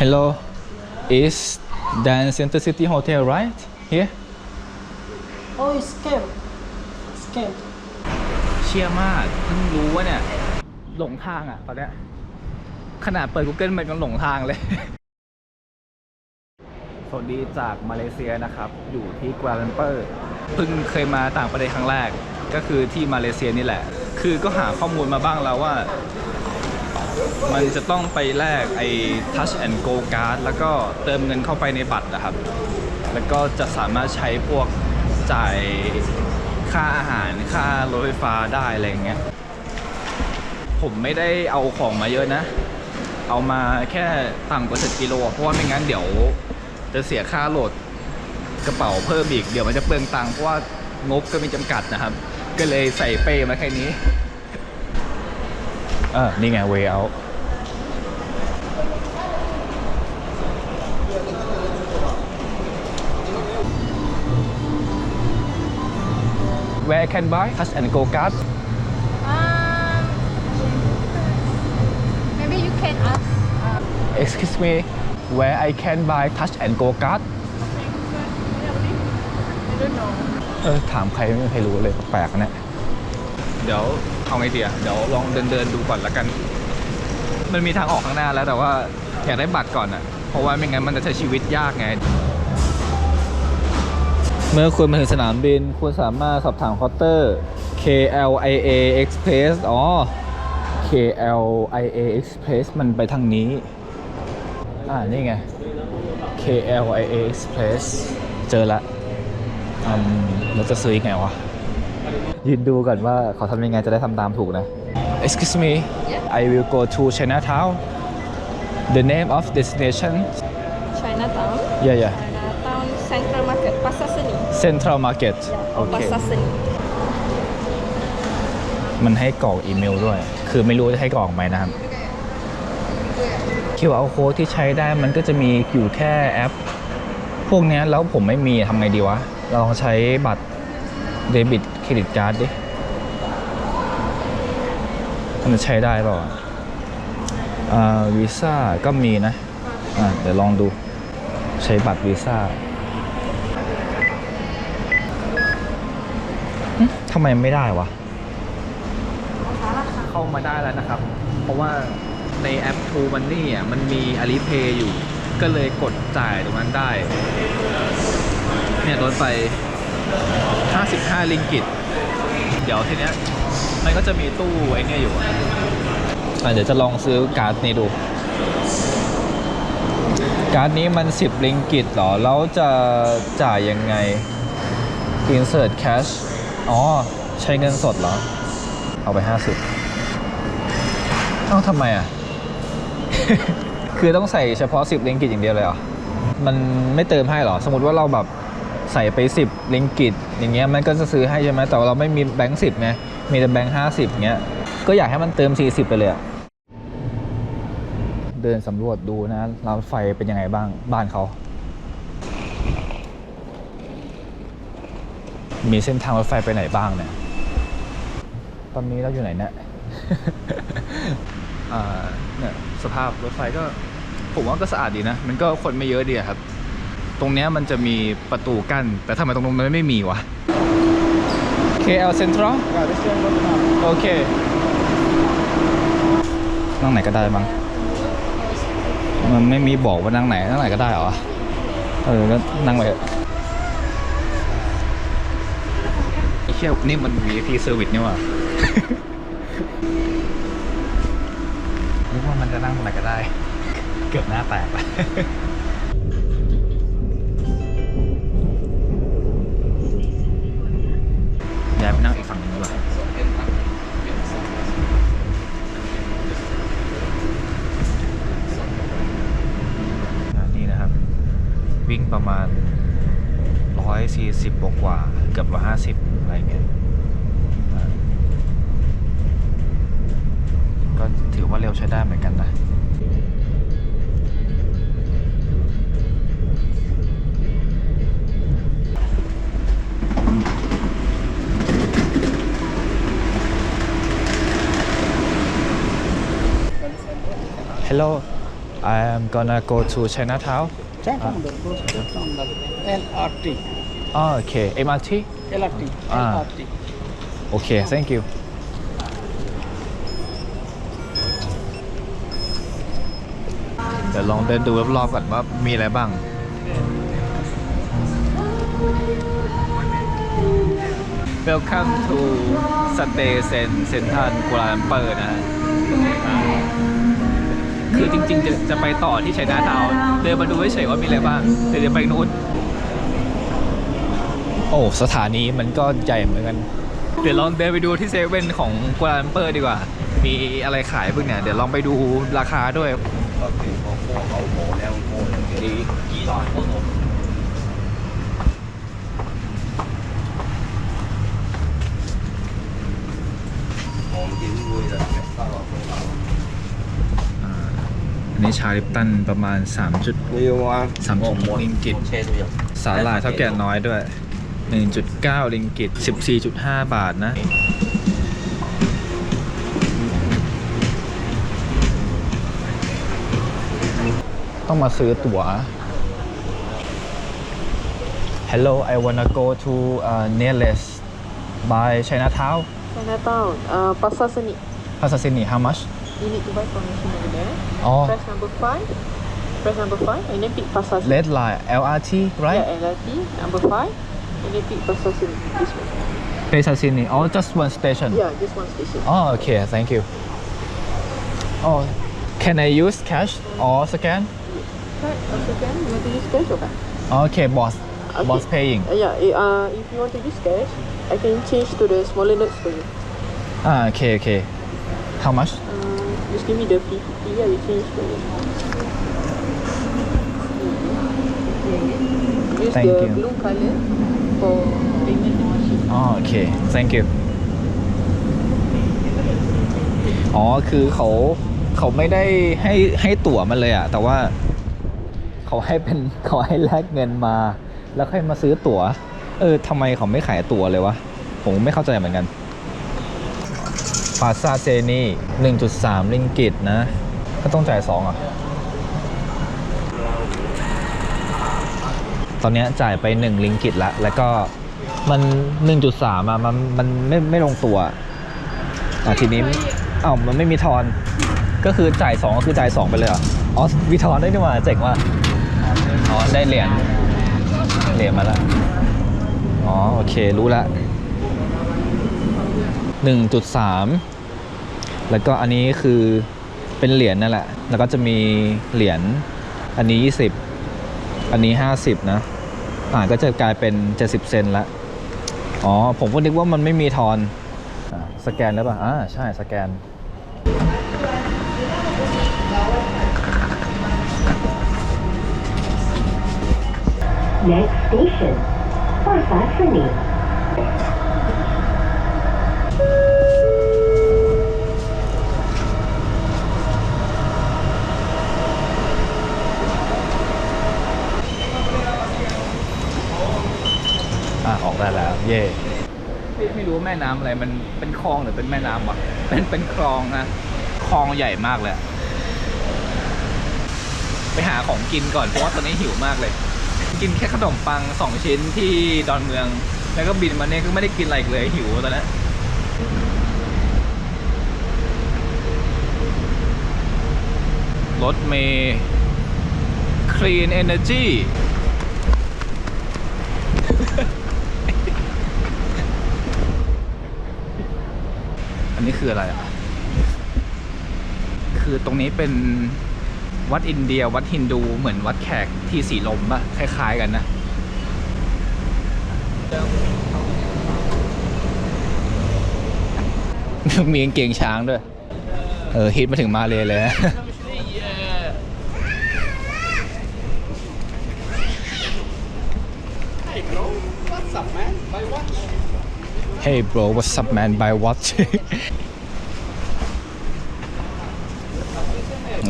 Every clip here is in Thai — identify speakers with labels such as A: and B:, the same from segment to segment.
A: Hello is Dan Center City Hotel right here
B: Oh, it's scam. Scam.
A: เชี่ยมากเพิ่งรู้ว่าเนี่ย หลงทางอะตอนเนี้ยขนาดเปิด Google มันยังหลงทางเลย สวัสดีจากมาเลเซียนะครับ อยู่ที่กัวลาลัมเปอร์เพิ่งเคยมาต่างประเทศครั้งแรก ก็คือที่มาเลเซียนี่แหละ คือก็หาข้อมูลมาบ้างแล้วว่า มันจะต้องไปแลกไอ้ Touch and Go Card แล้วก็เติมเงินเข้าไปในบัตรนะครับ แล้วก็จะสามารถใช้พวกจ่ายค่าอาหารค่ารถไฟฟ้าได้อะไรเงี้ย ผมไม่ได้เอาของมาเยอะนะ เอามาแค่ต่ำกว่า7กิโลเพราะว่าไม่งั้นเดี๋ยวจะเสียค่าโหลดกระเป๋าเพิ่มอีก เดี๋ยวมันจะเปลืองตังค์เพราะว่างบก็มีจำกัดนะครับ ก็เลยใส่เป้มาแค่นี้ เออ นี่ไง way out where I can buy touch and go card
C: Um, maybe you can ask. Uh,
A: excuse me where I can buy touch and go card
C: I don't know.
A: เออถามใครไม่มีใครรู้เลยแปลกๆนะเนี่ยเดี๋ยว เอาไงดีอะเดี๋ยวลองเดินเดินดูก่อนละกัน มันมีทางออกข้างหน้าแล้วแต่ว่าอยากได้บัตรก่อนอะเพราะว่าไม่งั้นมันจะใช้ชีวิตยากไง เมื่อคุณมาถึงสนามบิน คุณสามารถสอบถามเคาน์เตอร์ KLIA Express อ๋อ KLIA Express มันไปทางนี้ อ่า นี่ไง KLIA Express เจอละอืมเราจะซื้อยังไงวะ ยืนดูก่อนว่าเขาทำยังไงจะได้ทำตามถูกนะ Excuse me I will go to Chinatown The name of destination
C: Chinatown.
A: Yeah yeah
C: Chinatown Central Market. Pasar Seni.
A: Central Market
C: Yeah.
A: โอ
C: or
A: เค
C: Pasar Seni.
A: มันให้กรอกอีเมลด้วย คือไม่รู้จะให้กรอกไหมนะครับ QR code ที่ใช้ได้มันก็จะมีอยู่แค่แอป พวกเนี้ยแล้วผมไม่มีทำไงดีวะ เราลองใช้บัตรเดบิต เครดิตการ์ดดิมันใช้ได้เปล่าอ่าวีซ่าก็มีนะ อ่าเดี๋ยวลองดูใช้บัตรวีซ่าทำไมไม่ได้วะ เข้ามาได้แล้วนะครับ เพราะว่าในแอป True Money อะมันมี Alipay อยู่ ก็เลยกดจ่ายตรงนั้นได้ เนี่ยโดนไป 55 ลิงกิต เดี๋ยวทีเนี้ยมันก็จะมีตู้ไอ้เนี่ยอยู่อะอะเดี๋ยวจะลองซื้อการ์ดนี้ดู การ์ดนี้มัน 10 ลิงกิตเหรอ แล้วจะจ่ายยังไง Insert Cash อ๋อ ใช้เงินสดเหรอ เอาไป 50เอ้าทำไมอะ คือต้องใส่เฉพาะ 10 ลิงกิตอย่างเดียวเลยเหรอ มันไม่เติมให้เหรอ สมมติว่าเราแบบ ใส่ไป 10 ลิงกิตอย่างเงี้ยมันก็จะซื้อให้ใช่ไหมแต่ว่าเราไม่มีแบงค์สิบไงมีแต่แบงค์ห้าสิบเงี้ยก็อยากให้มันเติม 40 ไปเลยอะเดินสำรวจดูนะรางรถไฟเป็นยังไงบ้างบ้านเขา มีเส้นทางรถไฟไปไหนบ้างเนี่ย ตอนนี้เราอยู่ไหนเนี่ยอ่าเนี่ยสภาพรถไฟก็ ผมว่าก็สะอาดดีนะ มันก็คนไม่เยอะดีครับ ตรงเนี้ยมันจะมีประตูกั้น แต่ทำไมตรงนู้นมันไม่มีวะ KL Central
B: Yeah, this one goes now.
A: โอเค นั่งไหนก็ได้มั้ง มันไม่มีบอกว่านั่งไหน นั่งไหนก็ได้เหรอ เออ ก็นั่งไปเถอะไอ้เชี่ยนี่มัน VIP service นี่หว่านึกว่ามันจะนั่งตรงไหนก็ได้ เกือบหน้าแตกละ วิ่งประมาณ 140บวกกว่าเกือบ 150 อะไรเงี้ยก็ถือว่าเร็วใช้ได้เหมือนกันนะฮัลโหล Hello I'm gonna go to Chinatown
B: Check on the post on the LRT.
A: oh okay MRT
B: LRT.
A: Ah.
B: LRT.
A: โอเค thank you เดี๋ยวลองเดินดูรอบๆก่อนว่ามีอะไรบ้าง Welcome to Station Central Kuala Lumpur นะฮะอ่า คือจริง ๆ จะจะไปต่อที่ชัยนาทาวน์เดินมาดูเฉยๆว่ามีอะไรบ้างเดี๋ยวเดี๋ยวไปนู้นโอ้สถานีมันก็ใหญ่เหมือนกัน เดี๋ยวลองเดินไปดูที่เซเว่นของกัวลาลัมเปอร์ดีกว่า มีอะไรขายบ้างเนี่ย เดี๋ยวลองไปดูราคาด้วยดีกี่หลอดอั อันนี้ชาลิปตันประมาณ 3 จุด
D: รีวิว
A: มาสามจุดหกลิงกิต สาหร่ายเท่าแก่น้อยด้วย 1.9 ลิงกิต 14.5 บาทนะ ต้องมาซื้อตั๋ว Hello I wanna go to uh, nearest by Chinatown
C: Chinatown, uh, Pasar Seni.
A: Pasasini how much
C: You need to buy from machine over there.
A: อ๋อ
C: Press number five. Press number five and then pick Pasar Seni.
A: Red Line LRT right
C: Yeah, LRT number five and then pick Pasar Seni. This one.
A: Pasar Sini oh just one station
C: Yeah, just one station.
A: Oh, okay. Thank you. Oh, can I use cash or scan?
C: Right, also can. You want to use cash or card?
A: Okay, boss.
C: Okay.
A: Boss paying.
C: Uh, yeah, uh, if you want to use cash, I can change to the smaller notes for you.
A: Ah, okay, okay. How much?
C: Uh, just give me the P50, I will change for you. Use
A: Thank
C: the
A: you.
C: blue color for payment machine.
A: Oh, okay. Thank you. อ๋อ คือเขาเขาไม่ได้ให้ให้ตั๋วมันเลยอะแต่ว่าเขาให้เป็นเขาให้แลกเงินมา แล้วค่อยมาซื้อตั๋ว เออทำไมเขาไม่ขายตั๋วเลยวะ ผมไม่เข้าใจเหมือนกันพาซาเจนี่ 1.3 ลิงกิตนะ ก็ต้องจ่าย 2 อะ ตอนนี้จ่ายไป 1 ลิงกิตละ แล้วก็มัน 1.3 อะ มันมันไม่ไม่ลงตัว อะ ทีนี้อ้าวมันไม่มีทอน ก็คือจ่าย 2 ก็คือจ่าย 2 ไปเลยเหรออ๋อมีทอนได้ด้วยมาเจ๋งว่ะอ๋อ ได้เหรียญเหรียญมาแล้วอ๋อ โอเค รู้ละ1.3 แล้วก็อันนี้คือเป็นเหรียญนั่นแหละ แล้วก็จะมีเหรียญอันนี้ 20 อันนี้ 50 นะ อ่าก็จะกลายเป็น 70 เซนละ อ๋อ ผมก็นึกว่ามันไม่มีทอนอสแกนแล้วป่ะ อ่า ใช่ สแกน
E: Next station, Pasar Seni.
A: อะออกได้แล้ว เย่ไม่ไม่รู้ว่าแม่ น้ำอะไรมันเป็นคลองหรือเป็นแม่น้ำวะเป็นเป็นคลองนะคลองใหญ่มากเลยอะไปหาของกินก่อนเพราะว่าตอนนี้หิวมากเลย กินแค่ขนมปังสองชิ้นที่ดอนเมือง แล้วก็บินมาเนี่ยก็ไม่ได้กินอะไรอีกเลยหิวตอนนี้นรถเมย์ Clean Energy อันนี้คืออะไรอะคือตรงนี้เป็นวัดอินเดีย วัดฮินดูเหมือนวัดแขกที่สีลมป่ะคล้าย ๆ กันนะมีกางเกงช้างด้วย เออฮิตมาถึงมาเลยเลย Hey bro what's up man by what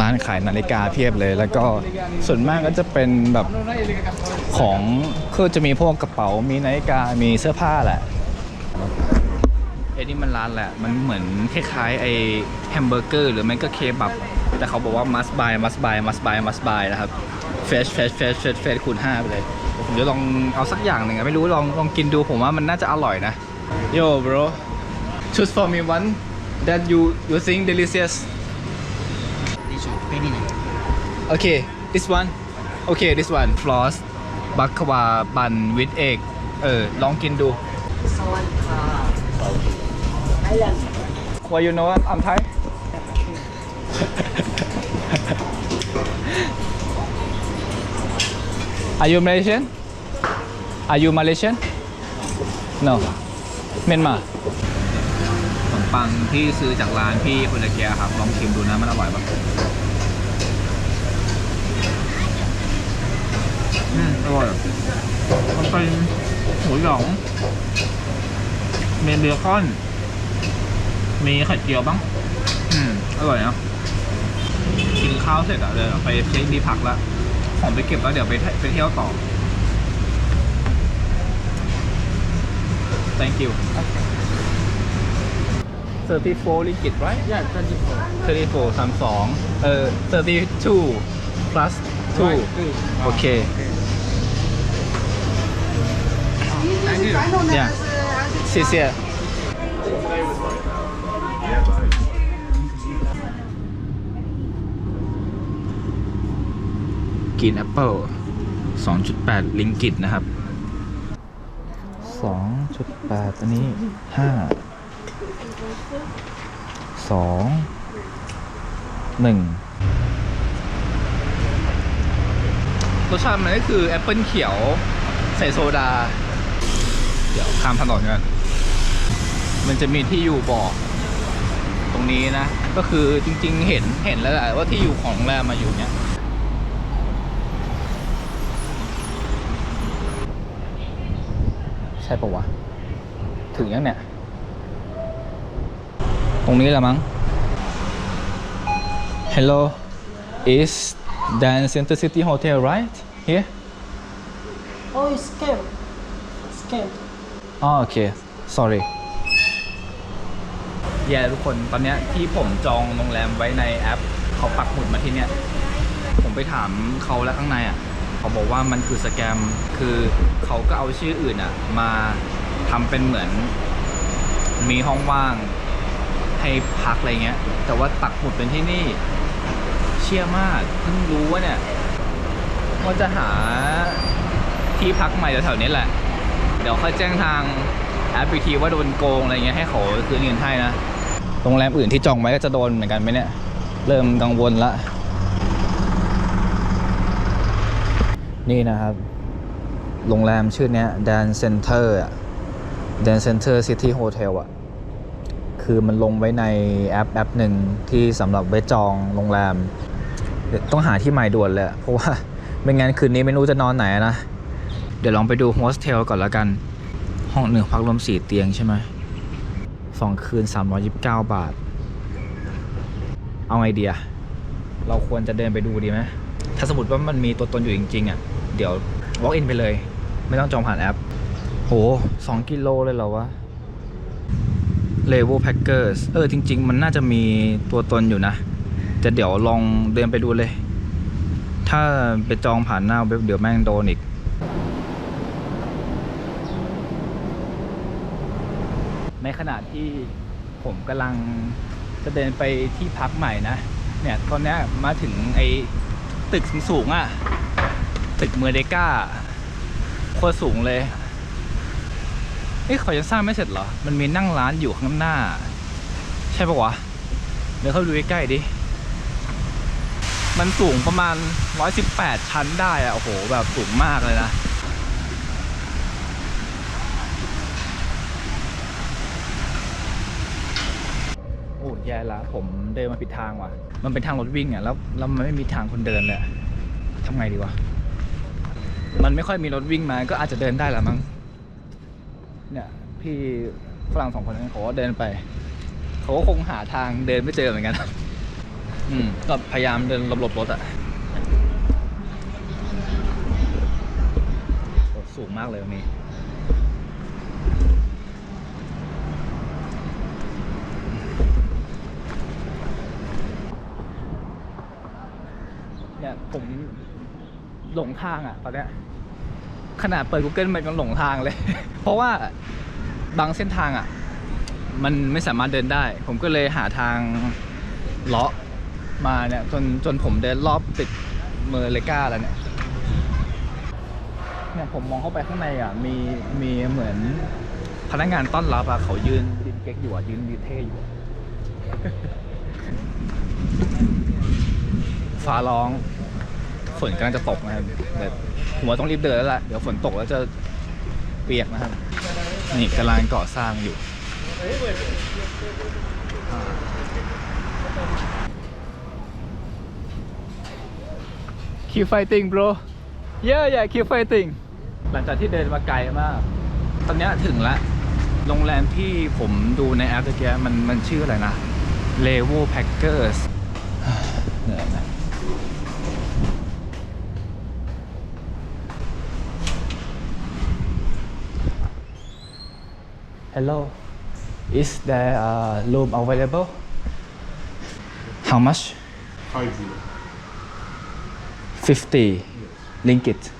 A: ร้านขายนาฬิกาเพียบเลย แล้วก็ส่วนมากก็จะเป็นแบบของคือจะมีพวกกระเป๋ามีนาฬิกามีเสื้อผ้าแหละไอ้นี่มันร้านแหละ มันเหมือนคล้ายๆไอ้แฮมเบอร์เกอร์หรือไม่ก็เคบับ แต่เขาบอกว่า must buy must buy must buy must buy นะครับ fresh fresh fresh fresh fresh คูณ5ไปเลยผมจะลองเอาสักอย่างหนึ่งไม่รู้ลองลองกินดูผมว่ามันน่าจะอร่อยนะ Yo bro choose for me one that you you think delicious
B: This one, penny night.
A: Okay this one Okay this one floss บัคควาบันวิดเอกเออ ลองกินดู
B: This one, uh, Island.
A: Why you know I'm Thai Are you Malaysian Are you Malaysian No เมนมาขนมปังที่ซื้อจากร้านพี่คนตะเกียครับ ลองชิมดูนะมันอร่อยปะอืมอร่อยมันเป็นหมูหยอง เมีเบคอน มีไข่เจียวบ้าง อืม อร่อยนะกินข้าวเสร็จอะเดี๋ยวไปเช็คดีพักล้วของไปเก็บแล้วเดี๋ยวไปเที่ยวไปเที่ยวต่อ thank you 34 ringgit right
B: Yeah, 24.
A: 34 32เออ32 plus 2โอเค yeah 谢谢กินแอปเปิล2.8 ลิงกิตนะครับ 2.8อันนี้5 2 1รสชาติมันก็คือแอปเปิลเขียวใส่โซดา เดี๋ยวข้ามถนนกันมันจะมีที่อยู่บอกตรงนี้นะ ก็คือจริงๆเห็นเห็นแล้วแหละว่าที่อยู่ของโรงแรมมาอยู่เนี้ย ใช่ปะวะ ถึงยังเนี่ย ตรงนี้แหละมั้ง Hello is Dan Center City Hotel right here
B: Oh, it's scam. Scam.
A: อ๋อโอเค sorry แย่ทุกคนตอนเนี้ยที่ผมจองโรงแรมไว้ในแอป เขาปักหมุดมาที่เนี้ยผมไปถามเขาแล้วข้างในอะ เขาบอกว่ามันคือสแกมคือเขาก็เอาชื่ออื่นอะมาทำเป็นเหมือน มีห้องว่างให้พักอะไรเงี้ย แต่ว่าปักหมุดเป็นที่นี่เชี่ยมากเพิ่งรู้ว่าเนี่ยว่าจะหาที่พักใหม่แถวๆนี้แหละ เดี๋ยวค่อยแจ้งทางแอปอีกทีว่าโดนโกงอะไรเงี้ยให้เขาคืนเงินให้นะโรงแรมอื่นที่จองไว้ก็จะโดนเหมือนกันไหมเนี่ย เริ่มกังวลละ นี่นะครับ โรงแรมชื่อเนี้ย Dan Center อะ Dan Center City Hotel อะ คือมันลงไว้ในแอปแอปหนึ่งที่สำหรับไว้จองโรงแรมเดี๋ยวต้องหาที่ใหม่ด่วนเลยเพราะว่าไม่งั้นคืนนี้ไม่รู้จะนอนไหนนะ เดี๋ยวลองไปดูโฮสเทลก่อนล้วกัน ห้องหนึ่งพักรวมสี่เตียงใช่ไหมสองคืน 329 บาท เอาไงเดีย เราควรจะเดินไปดูดีไหม ถ้าสมมติว่ามันมีตัวตนอยู่จริงๆอะเดี๋ยว walk in ไปเลย ไม่ต้องจองผ่านแอป โหสองกิโลเลยเหรอวะเลเวลแพ็กเกอร์สเออ จริง ๆ มันน่าจะมีตัวตนอยู่นะแต่เดี๋ยวลองเดินไปดูเลย ถ้าไปจองผ่านหน้าเว็บเดี๋ยวแม่งโดนอีก ในขณะที่ผมกำลังจะเดินไปที่พักใหม่นะ เนี่ย ตอนนี้มาถึงไอ ตึกสูงๆอะ่ะ ตึกเมอร์เดก้าโคตรสูงเลยเอ้ยเขายังสร้างไม่เสร็จเหรอ มันมีนั่งร้านอยู่ข้างหน้า ใช่ปะวะ เดี๋ยวเข้าดูใกล้ๆดิ มันสูงประมาณ 118 ชั้นได้อะโอ้โห แบบสูงมากเลยนะ โอ้ยแย่ละผมเดินมาผิดทางว่ะ มันเป็นทางรถวิ่งอะแล้วแล้วมันไม่มีทางคนเดินเลยอะทำไงดีวะมันไม่ค่อยมีรถวิ่งมาก็อาจจะเดินได้ละมั้งเนี่ยพี่ฝรั่งสองคนนั้นเขาก็เดินไปเขาก็คงหาทางเดินไม่เจอเหมือนกัน อืมก็พยายามเดินหลบๆรถอะโอ้สูงมากเลยตรงนี้ ผมหลงทางอะตอนเนี้ยขนาดเปิด Google มันยังหลงทางเลย เพราะว่าบางเส้นทางอะ มันไม่สามารถเดินได้ ผมก็เลยหาทางเลาะมาเนี่ยจนจนผมเดินรอบติดเมอร์เลกาแล้วเนี่ยเนี่ยผมมองเข้าไปข้างในอะมีมีเหมือนพนักงานต้อนรับอะเขายืนยืนเก๊กอยู่อะยืนยืนเท่อยู่ฟ้าร้อง นกำลังจะตกนะครับเดี๋ยวผมว่าต้องรีบเดินแล้วล่ะเดี๋ยวฝนตกแล้วจะเปียกนะครับ นี่กำลังก่อสร้างอยู่อ่า Keep fighting bro yeah yeah keep fighting หลังจากที่เดินมาไกลมาก ตอนนี้ถึงแล้วโรงแรมที่ผมดูในแอปตะเกียมันมันชื่ออะไรนะ Levo Packers เหนื่อยนะ Hello is there a room available how much
D: Five zero.
A: 50 ringgit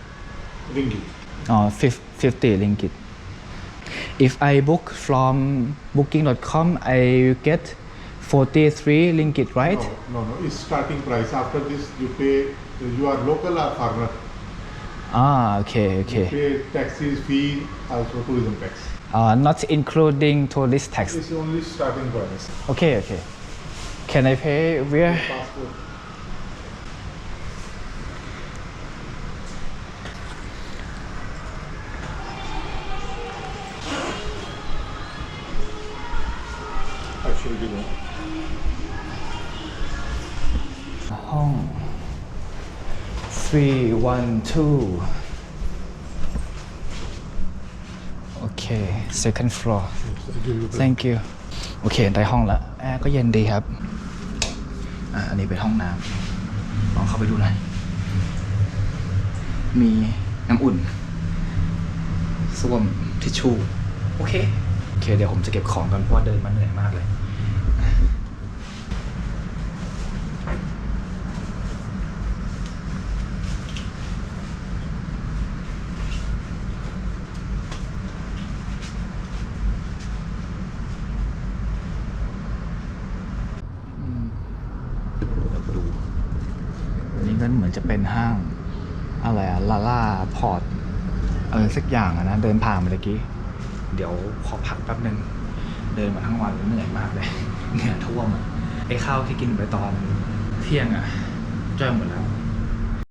D: Ringgit.
A: Oh, fif- 50 ringgit. If I book from booking.com, I get 43 ringgit, right?
D: No, no, no. It's starting price. After this, you pay. You are local or foreigner.
A: Ah, okay,
D: You
A: okay.
D: pay taxes, fee, also tourism tax.
A: Uh, not including tourist tax. Okay, okay. Can I pay via?
D: Passport. Actually, you know.
A: Home. Three, one, two. Second floor thank you โอเค ได้ห้องแล้วแอร์ก็เย็นดีครับ อ่า อันนี้เป็นห้องน้ำลองเข้าไปดูหน่อย มีน้ำอุ่นส้วมทิชชู่ โอเค โอเค เดี๋ยวผมจะเก็บของกันเพราะว่าเดินมาเหนื่อยมากเลย ดูอันนี้ก็เห มือนจะเป็นห้างอะไรอะลาล่าพอร์ตอะไรสักอย่างอะนะ เดินผ่านเมื่อกี้ เดี๋ยวขอพักแป๊บนึง เดินมาทั้งวันเหนื่อยมากเลยเหนื่อยท่วมอะไอ้ข้าวที่กินไปตอนเที่ยงอะจ้อยหมดแล้ว